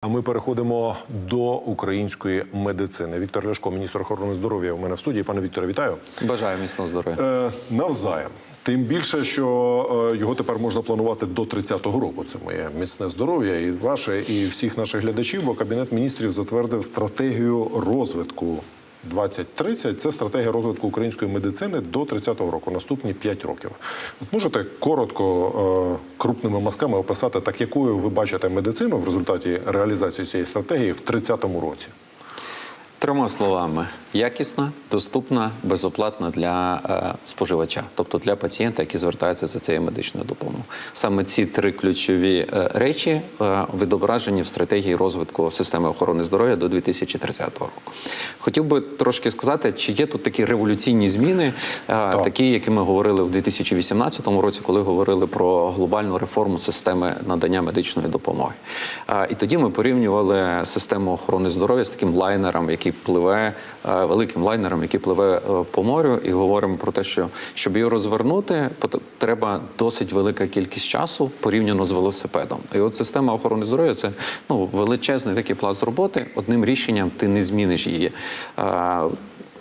А ми переходимо до української медицини. Віктор Ляшко, міністр охорони здоров'я, у мене в студії. Пане Вікторе, вітаю. Бажаю міцного здоров'я. Е, навзаєм. Тим більше, що е, його тепер можна планувати до 30-го року. Це моє міцне здоров'я і ваше, і всіх наших глядачів, бо Кабінет міністрів затвердив стратегію розвитку 2030. Це стратегія розвитку української медицини до 30-го року, наступні 5 років. От можете коротко, е, крупними мазками описати, так якою ви бачите медицину в результаті реалізації цієї стратегії в 30-му році? Трьома словами: якісна, доступна, безоплатна для е, споживача, тобто для пацієнта, які звертаються за цією медичною допомогою. Саме ці три ключові е, речі е, відображені в стратегії розвитку системи охорони здоров'я до 2030 року. Хотів би трошки сказати, чи є тут такі революційні зміни, е, такі, які ми говорили в 2018 році, коли говорили про глобальну реформу системи надання медичної допомоги. І тоді ми порівнювали систему охорони здоров'я з таким лайнером, який пливе великим лайнером, який пливе е, по морю, і говоримо про те, що щоб його розвернути, треба досить велика кількість часу порівняно з велосипедом. І от система охорони здоров'я це ну величезний такий пласт роботи. Одним рішенням ти не зміниш її. е,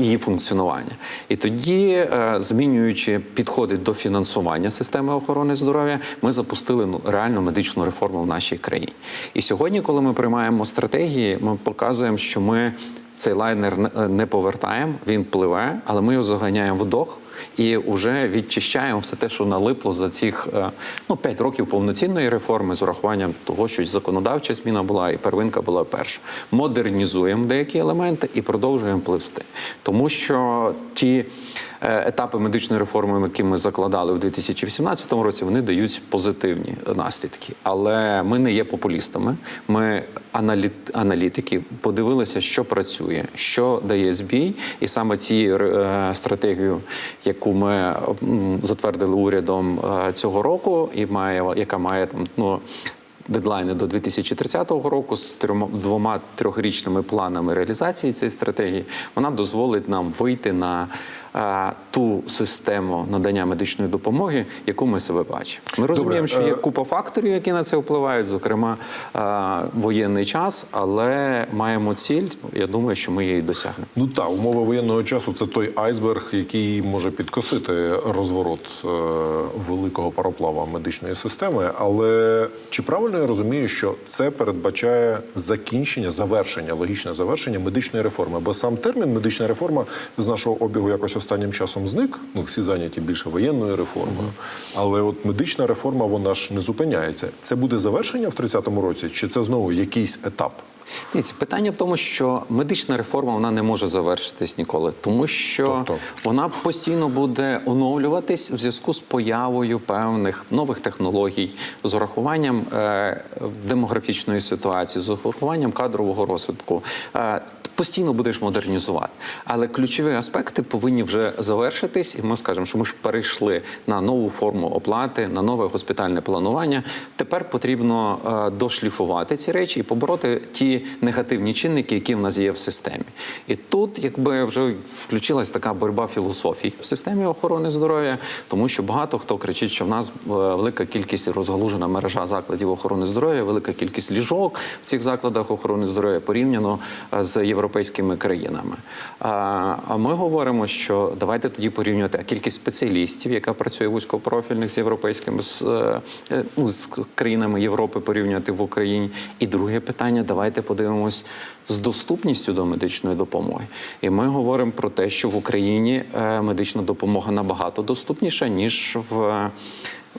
Її функціонування, і тоді, е, змінюючи підходи до фінансування системи охорони здоров'я, ми запустили ну реальну медичну реформу в нашій країні. І сьогодні, коли ми приймаємо стратегії, ми показуємо, що ми цей лайнер не- повертаємо, він пливе, але ми його заганяємо в дох і вже відчищаємо все те, що налипло за цих е, ну 5 років повноцінної реформи з урахуванням того, що законодавча зміна була і первинка була перша. Модернізуємо деякі елементи і продовжуємо пливсти, тому що ті. Е, Етапи медичної реформи, які ми закладали в 2018 році, вони дають позитивні наслідки. Але ми не є популістами. Ми аналіт, аналітики подивилися, що працює, що дає збій, і саме цією е, стратегією, яку ми затвердили урядом е, цього року, і має яка має там ну. Дедлайни до 2030 року з трьома двома трьохрічними планами реалізації цієї стратегії вона дозволить нам вийти на ту систему надання медичної допомоги, яку ми себе бачимо. Ми розуміємо, що є е, купа факторів, які на це впливають, зокрема воєнний час, але маємо ціль. Я думаю, що ми її досягнемо. Ну так, умови воєнного часу це той айсберг, який може підкосити розворот е, великого пароплава медичної системи. Але чи правильно я розумію, що це передбачає закінчення, завершення, логічне завершення медичної реформи? Бо сам термін медична реформа з нашого обігу якось останнім часом зник. Ну всі зайняті більше воєнною реформою. Але от медична реформа вона ж не зупиняється. Це буде завершення в 30-му році, чи це знову якийсь етап? Дивіться, питання в тому, що медична реформа вона не може завершитись ніколи, тому що Тобто? вона постійно буде оновлюватись в зв'язку з появою певних нових технологій, з урахуванням е, демографічної ситуації, з урахуванням кадрового розвитку. Е, Постійно будеш модернізувати, але ключові аспекти повинні вже завершитись, і ми скажемо, що ми ж перейшли на нову форму оплати, на нове госпітальне планування. Тепер потрібно е, дошліфувати ці речі і побороти ті негативні чинники, які в нас є в системі. І тут, якби вже включилась така боротьба філософій в системі охорони здоров'я, тому що багато хто кричить, що в нас е, велика кількість розгалужена мережа закладів охорони здоров'я, велика кількість ліжок в цих закладах охорони здоров'я порівняно е, з європейськими країнами. А а ми говоримо, що давайте тоді порівнювати кількість спеціалістів, яка працює вузькопрофільних з європейськими з, е, е, ну, з країнами Європи, порівнювати в Україні. І друге питання: давайте подивимось з доступністю до медичної допомоги. І ми говоримо про те, що в Україні е, медична допомога набагато доступніша ніж в.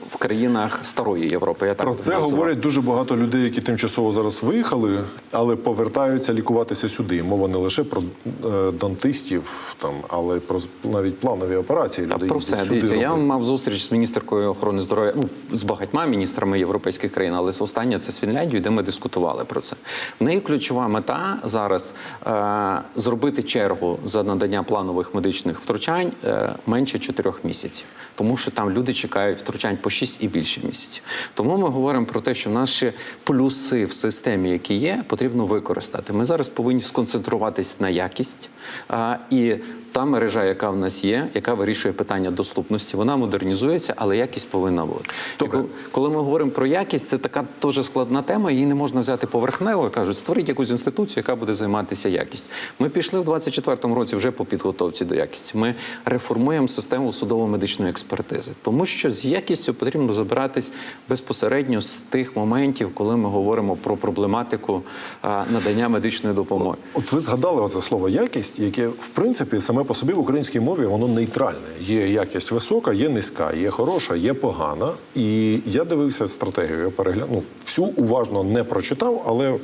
В країнах старої Європи я так Про це називаю. говорять дуже багато людей, які тимчасово зараз виїхали, але повертаються лікуватися сюди. Мова не лише про е, дантистів, там, але про навіть планові операції. Та Люди про все сюди дивіться. Я мав зустріч з міністеркою охорони здоров'я, ну з багатьма міністрами європейських країн, але з остання це з Фінляндією, де ми дискутували про це. В неї ключова мета зараз е, зробити чергу за надання планових медичних втручань е, менше чотирьох місяців, тому що там люди чекають втручань по 6 і більше місяців. Тому ми говоримо про те, що наші плюси в системі, які є, потрібно використати. Ми зараз повинні сконцентруватись на якість а, і та мережа, яка в нас є, яка вирішує питання доступності, вона модернізується, але якість повинна бути. І коли- коли ми говоримо про якість, це така дуже складна тема. Її не можна взяти поверхнево. Кажуть, створіть якусь інституцію, яка буде займатися якістю. Ми пішли в 24-му році вже по підготовці до якісті. Ми реформуємо систему судово-медичної експертизи, тому що з якістю потрібно забиратись безпосередньо з тих моментів, коли ми говоримо про проблематику надання медичної допомоги. От ви згадали оце слово якість, яке в принципі саме по собі в українській мові воно нейтральне. Є якість висока, є низька, є хороша, є погана. І я дивився стратегію, я переглянув всю уважно не прочитав, але.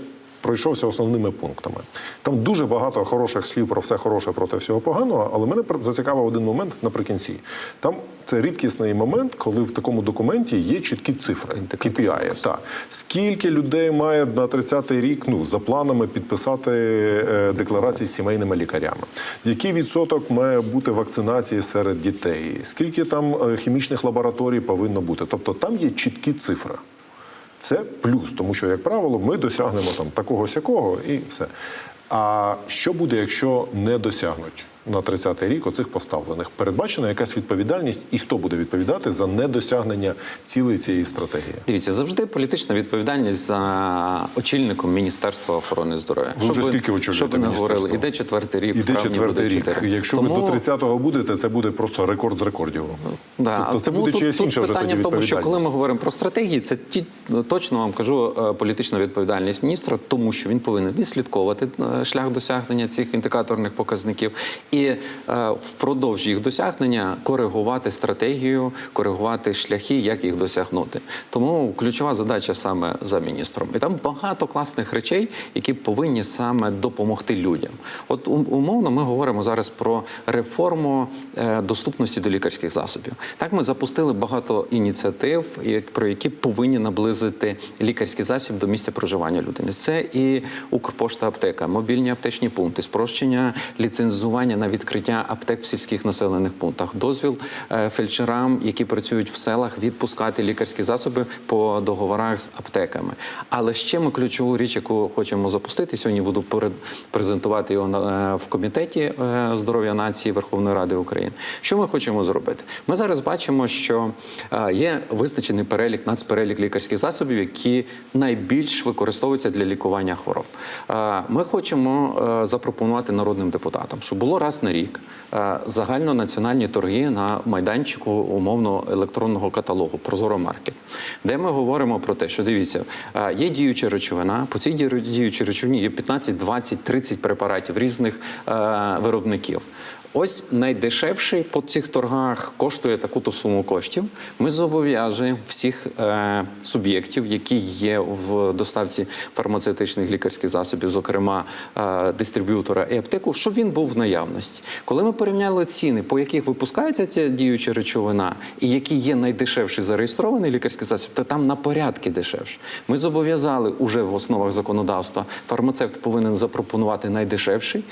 Пройшовся основними пунктами. Там дуже багато хороших слів про все хороше проти всього поганого, але мене зацікавив один момент наприкінці. Там це рідкісний момент, коли в такому документі є чіткі цифри. KPI. Так. Скільки людей має на 30-й рік ну, за планами підписати е, декларації з сімейними лікарями? Який відсоток має бути вакцинації серед дітей? Скільки там е, хімічних лабораторій повинно бути? Тобто там є чіткі цифри. Це плюс, тому що, як правило, ми досягнемо там такого сякого і все. А що буде, якщо не досягнуть на 30-й рік оцих поставлених? Передбачена якась відповідальність, і хто буде відповідати за недосягнення цілей цієї стратегії? Дивіться, завжди політична відповідальність за очільником Міністерства охорони здоров'я. Ви вже скільки очолюєте не говорили, іде четвертий рік, Іде четвертий рік. Якщо ви до 30-го будете, це буде просто рекорд з рекордів. Да, тобто це тому буде чиясь інша вже тоді в тому, що коли ми говоримо про стратегії, це ті точно вам кажу е, політична відповідальність міністра, тому що він повинен відслідковувати е, шлях досягнення цих індикаторних показників і е, впродовж їх досягнення коригувати стратегію, коригувати шляхи, як їх досягнути. Тому ключова задача саме за міністром. І там багато класних речей, які повинні саме допомогти людям. От умовно ми говоримо зараз про реформу е, доступності до лікарських засобів. Так ми запустили багато ініціатив, як- про які повинні наблизити лікарський засіб до місця проживання людини. Це і Укрпошта аптека, мобільні аптечні пункти, спрощення ліцензування на відкриття аптек в сільських населених пунктах, дозвіл е, фельдшерам, які працюють в селах, відпускати лікарські засоби по договорах з аптеками. Але ще ми ключову річ, яку хочемо запустити сьогодні, буду презентувати його на- е, в комітеті е, здоров'я нації Верховної Ради України. Що ми хочемо зробити? Ми зараз бачимо, що є визначений перелік, нацперелік лікарських засобів, які найбільш використовуються для лікування хвороб. Ми хочемо запропонувати народним депутатам, щоб було раз на рік е, загальнонаціональні торги на майданчику умовно електронного каталогу Прозоро Маркет, де ми говоримо про те, що дивіться, е, є діюча речовина. По цій дію- діючій речовині є 15, 20, 30 препаратів різних е, виробників. Ось найдешевший по цих торгах коштує таку-то суму коштів. Ми зобов'яжемо всіх е, суб'єктів, які є в доставці фармацевтичних лікарських засобів, зокрема е, дистриб'ютора і аптеку, щоб він був в наявності. Коли ми порівняли ціни, по яких випускається ця діюча речовина, і які є найдешевший зареєстрований лікарський засіб, то там на порядки дешевше. Ми зобов'язали уже в основах законодавства. Фармацевт повинен запропонувати найдешевший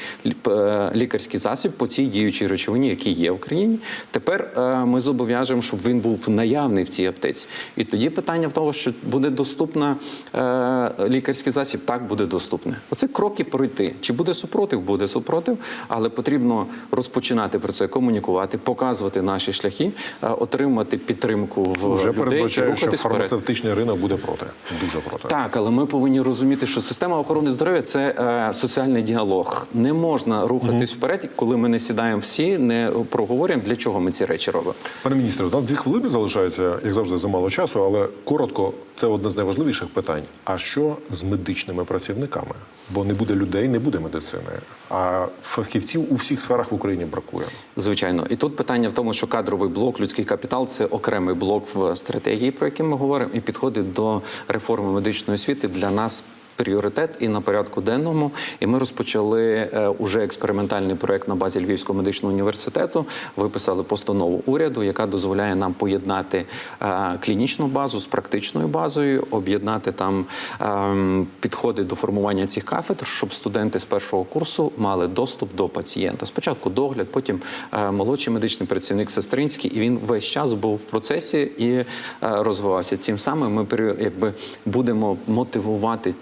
е, лікарський засіб по цій діючій речовині, які є в країні. Тепер е, ми зобов'яжемо, щоб він був наявний в цій аптеці. І тоді питання в тому, що буде доступна е, лікарський засіб, так буде доступне. Оце кроки пройти. Чи буде супротив? Буде супротив, але потрібно розпочинати про це комунікувати, показувати наші шляхи, е, отримати підтримку в Вже людей і передбачаю, що рухатись вперед. ринок буде проти. Дуже проти. Так, але ми повинні розуміти, що система охорони здоров'я це соціальний діалог. Не можна рухатись вперед, коли ми не сідаємо всі, не проговорюємо, для чого ми ці речі робимо. Пане міністре, у нас дві хвилини залишаються, як завжди, замало часу, але коротко, це одне з найважливіших питань. А що з медичними працівниками? Бо не буде людей, не буде медицини. А фахівців у всіх сферах в Україні бракує. Звичайно, і тут питання в тому, що кадровий блок, людський капітал це окремий блок в стратегії, про який ми говоримо, і підходить до реформи медичної освіти для нас. Пріоритет і на порядку денному, і ми розпочали е, уже експериментальний проект на базі Львівського медичного університету. Виписали постанову уряду, яка дозволяє нам поєднати е, клінічну базу з практичною базою, об'єднати там ем, підходи до формування цих кафедр, щоб студенти з першого курсу мали доступ до пацієнта. Спочатку догляд, потім е, молодший медичний працівник сестринський, і він весь час був в процесі і розвивався. Цим самим ми якби будемо мотивувати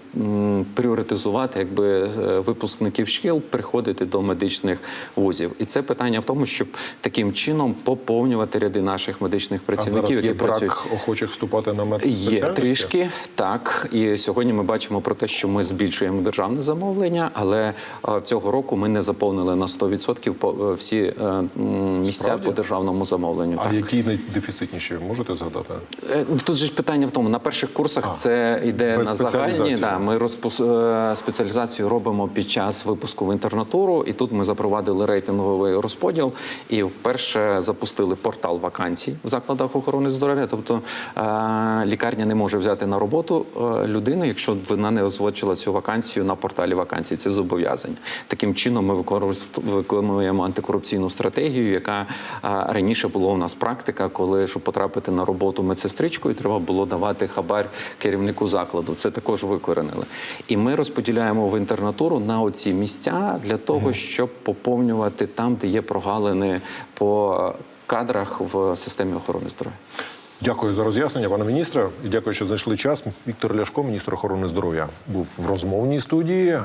пріоритизувати якби е, випускників шкіл приходити до медичних вузів. І це питання в тому, щоб таким чином поповнювати ряди наших медичних А працівників, зараз є які працюють. охочих вступати на Є трішки так, і сьогодні ми бачимо про те, що ми збільшуємо державне замовлення, але е, цього року ми не заповнили на 100% по- е, всі місця Справді? по державному замовленню. А так. які найдефіцитніші можете згадати? Ну, Тут же ж питання в тому, на перших курсах А, це йде на загальні. Да, ми розпус... е, спеціалізацію робимо під час випуску в інтернатуру, і тут ми запровадили рейтинговий розподіл і вперше запустили портал вакансій в закладах охорони здоров'я. Тобто е, лікарня не може взяти на роботу е, людину, якщо вона не озвучила цю вакансію на порталі вакансій. Це зобов'язання. Таким чином ми виконуємо антикорупційну стратегію, яка раніше була у нас практика, коли щоб потрапити на роботу медсестричкою, треба було давати хабар керівнику закладу. Це також викоренили. І ми розподіляємо в інтернатуру на оці місця для того, щоб поповнювати там, де є прогалини по кадрах в системі охорони здоров'я. Дякую за роз'яснення, пане міністре. І дякую, що знайшли час. Віктор Ляшко, міністр охорони здоров'я, був в розмовній студії.